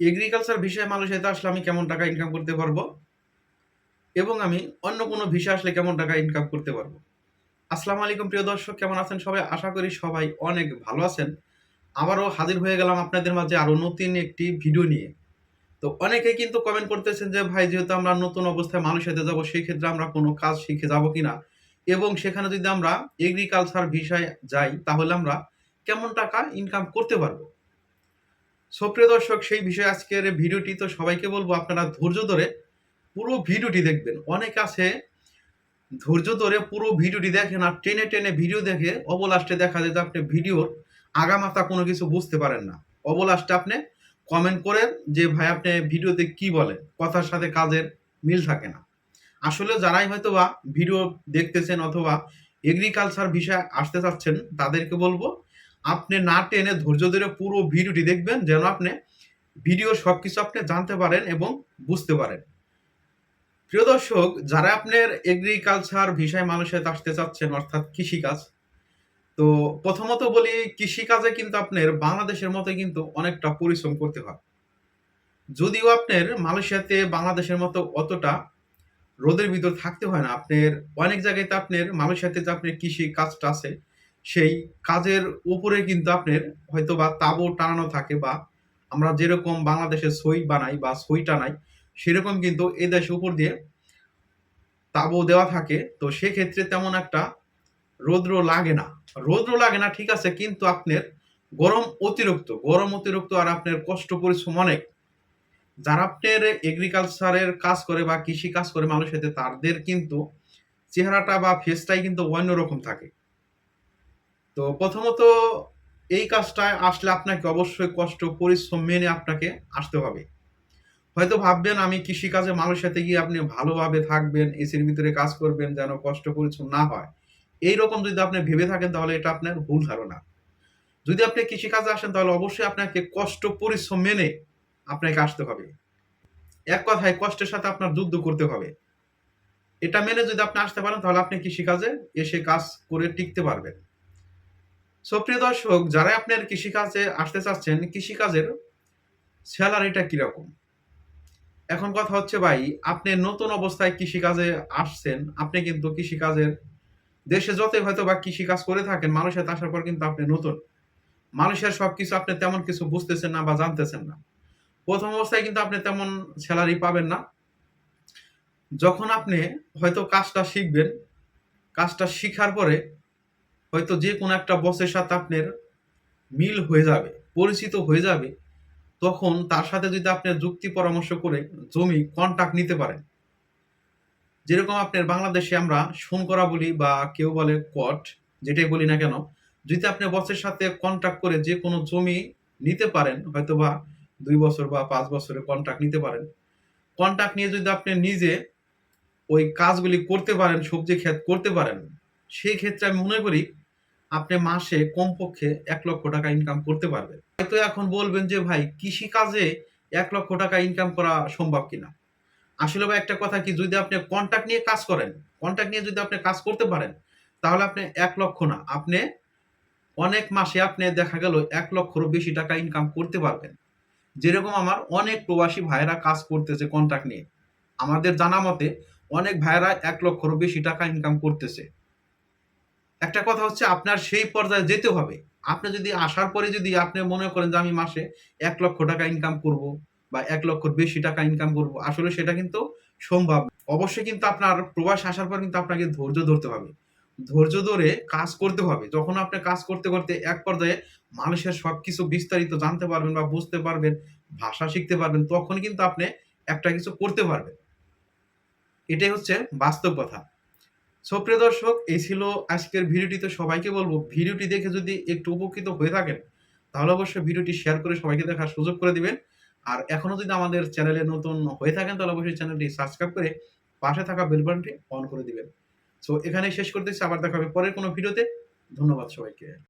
Agriculture ভিসায় মালয়েশিয়াতে আসলে আমি কেমন টাকা ইনকাম করতে পারব? এবং আমি অন্য কোনো ভিসা আসলে কেমন টাকা ইনকাম করতে পারব? আসসালামু আলাইকুম, প্রিয় দর্শক, কেমন আছেন সবাই? আশা করি সবাই অনেক ভালো আছেন। আবারও হাজির হয়ে গেলাম আপনাদের মাঝে আরও নতুন একটি ভিডিও নিয়ে। তো অনেকেই কিন্তু কমেন্ট করতেছেন যে, ভাই, যেহেতু আমরা নতুন অবস্থায় মালয়েশিয়াতে যাব সেই ক্ষেত্রে আমরা কোনো কাজ শিখে যাব কিনা? এবং সেখানে যদি আমরা এগ্রিকালচার ভিসায় যাই, তাহলে আমরা কেমন টাকা ইনকাম করতে পারব? সুপ্রিয় দর্শক, সেই বিষয়ে আজকের ভিডিওটি তো সবাইকে বলব, আপনারা ধৈর্য ধরে পুরো ভিডিওটি দেখবেন। অনেক আছে, ধৈর্য ধরে পুরো ভিডিওটি দেখেন আর টেনে টেনে ভিডিও দেখে অবলাস্টে দেখা যায় যে আপনি ভিডিওর আগামাতা কোনো কিছু বুঝতে পারেন না। অবলাস্টে আপনি কমেন্ট করেন যে, ভাই, আপনি ভিডিওতে কি বলেন? কথার সাথে কাজের মিল থাকে না। আসলে যারাই হয়তো বা ভিডিও দেখতেছেন অথবা এগ্রিকালচার বিষয়ে আসতে চাচ্ছেন, তাদেরকে বলব আপনি না টেনে ধৈর্য ধরে পুরো ভিডিওটি দেখবেন, যেন আপনি ভিডিও সব কিছু আপনি জানতে পারেন এবং বুঝতে পারেন। প্রিয় দর্শক, যারা আপনার এগ্রিকালচার ভিসায় মানুষের আসতে চাচ্ছেন, অর্থাৎ কৃষিকাজ, তো প্রথমত বলি, কৃষিকাজে কিন্তু আপনার বাংলাদেশের মতো কিন্তু অনেকটা পরিশ্রম করতে হয়। যদিও আপনার মালয়েশিয়াতে বাংলাদেশের মতো অতটা রোদের ভিতর থাকতে হয় না, আপনার অনেক জায়গায় তো আপনার মালয়েশিয়াতে যে আপনার কৃষি কাজটা আছে সেই কাজের উপরে কিন্তু আপনার হয়তো বা তাবু টানানো থাকে বা আমরা যেরকম বাংলাদেশে সই বানাই বা সই টানাই, সেরকম কিন্তু এ দেশে উপর দিয়ে তাবু দেওয়া থাকে। তো সেক্ষেত্রে তেমন একটা রৌদ্র লাগে না। রৌদ্র লাগে না, ঠিক আছে, কিন্তু আপনার গরম অতিরিক্ত গরম অতিরিক্ত আর আপনার কষ্ট পরিশ্রম অনেক। যারা আপনার এগ্রিকালচারের কাজ করে বা কৃষি কাজ করে মানুষের তাদের কিন্তু চেহারাটা বা ফেসটাই কিন্তু অন্যরকম থাকে। তো প্রথমত এই কাজটায় আসলে আপনাকে অবশ্যই কষ্ট, পরিশ্রম মেনে আপনাকে আসতে হবে। হয়তো ভাববেন, আমি কৃষিকাজে মানুষের সাথে গিয়ে আপনি ভালোভাবে থাকবেন, এসির ভিতরে কাজ করবেন, যেন কষ্ট, পরিশ্রম না হয়। এই রকম যদি আপনি ভেবে থাকেন, তাহলে এটা আপনার ভুল ধারণা। যদি আপনি কৃষিকাজে আসেন, তাহলে অবশ্যই আপনাকে কষ্ট, পরিশ্রম মেনে আপনাকে আসতে হবে। এক কথায়, কষ্টের সাথে আপনার যুদ্ধ করতে হবে। এটা মেনে যদি আপনি আসতে পারেন, তাহলে আপনি কৃষিকাজে এসে কাজ করে টিকতে পারবেন। সুপ্রিয় দর্শক যারা আপনার কৃষিকাজে আসতে চাচ্ছেন, কৃষিকাজের স্যালারিটা কীরকম? এখন কথা হচ্ছে ভাই, আপনি নতুন অবস্থায় কৃষিকাজে আসছেন, আপনি কিন্তু কৃষিকাজের দেশে যতই হয়তো বা কৃষিকাজ করে থাকেন, মানুষের আসার পর কিন্তু আপনি নতুন। মানুষের সব কিছু আপনি তেমন কিছু বুঝতেছেন না বা জানতেছেন না। প্রথম অবস্থায় কিন্তু আপনি তেমন স্যালারি পাবেন না। যখন আপনি হয়তো কাজটা শিখবেন, কাজটা শিখার পরে হয়তো যে কোনো একটা বসের সাথে আপনার মিল হয়ে যাবে, পরিচিত হয়ে যাবে, তখন তার সাথে যদি আপনি যুক্তি পরামর্শ করে জমি কন্ট্যাক্ট নিতে পারেন। যেরকম আপনার বাংলাদেশে আমরা শোন করা বলি বা কেউ বলে কট যেটাই বলি না কেন, যদি আপনি বসের সাথে কন্ট্যাক্ট করে যে কোনো জমি নিতে পারেন, হয়তো বা দুই বছর বা পাঁচ বছরের কন্ট্রাক্ট নিতে পারেন। কন্ট্রাক্ট নিয়ে যদি আপনি নিজে ওই কাজগুলি করতে পারেন, সবজি ক্ষেত করতে পারেন, সেই ক্ষেত্রে আমি মনে করি আপনি মাসে কমপক্ষে এক লক্ষ টাকা ইনকাম করতে পারবেন। হয়তো এখন বলবেন যে, ভাই কৃষি কাজে এক লক্ষ টাকা ইনকাম করা সম্ভব কিনা? আসলে ভাই, একটা কথা কি, যদি আপনি কন্ট্যাক্ট নিয়ে কাজ করেন কন্ট্যাক্ট নিয়ে যদি আপনি কাজ করতে পারেন, তাহলে আপনি এক লক্ষ না, আপনি অনেক মাসে আপনি দেখা গেল এক লক্ষরও বেশি টাকা ইনকাম করতে পারবেন। যেরকম আমার অনেক প্রবাসী ভাইয়েরা কাজ করতেছে কন্ট্রাক্ট নিয়ে। আমাদের জানা মতে অনেক ভাইয়েরা এক লক্ষরও বেশি টাকা ইনকাম করতেছে। একটা কথা হচ্ছে আপনার সেই পর্যায়ে যেতে হবে। আপনি যদি আসার পরে যদি আপনি মনে করেন যে আমি মাসে এক লক্ষ টাকা ইনকাম করব বা এক লক্ষর বেশি টাকা ইনকাম করব, আসলে সেটা কিন্তু সম্ভব অবশ্যই কিন্তু আপনার প্রবাস আসার পর কিন্তু আপনাকে ধৈর্য ধরতে হবে। ধৈর্য ধরে কাজ করতে হবে। যখন আপনি কাজ করতে করতে এক পর্যায়ে মানুষের সবকিছু বিস্তারিত জানতে পারবেন বা বুঝতে পারবেন, ভাষা শিখতে পারবেন, তখন কিন্তু আপনি একটা কিছু করতে পারবেন। এটাই হচ্ছে বাস্তব কথা। সুপ্রিয় দর্শক, এই ছিল আজকের ভিডিওটি তো সবাইকে বলব, ভিডিওটি দেখে যদি একটু উপকৃত হয়ে থাকেন, তাহলে অবশ্যই ভিডিওটি শেয়ার করে সবাইকে দেখার সুযোগ করে দিবেন। আর এখনও যদি আমাদের চ্যানেলে নতুন হয়ে থাকেন, তাহলে অবশ্যই চ্যানেলটি সাবস্ক্রাইব করে পাশে থাকা বেল বাটনটি অন করে দিবেন। সো এখানে শেষ করতেছি, আবার দেখা হবে পরের কোনো ভিডিওতে। ধন্যবাদ সবাইকে।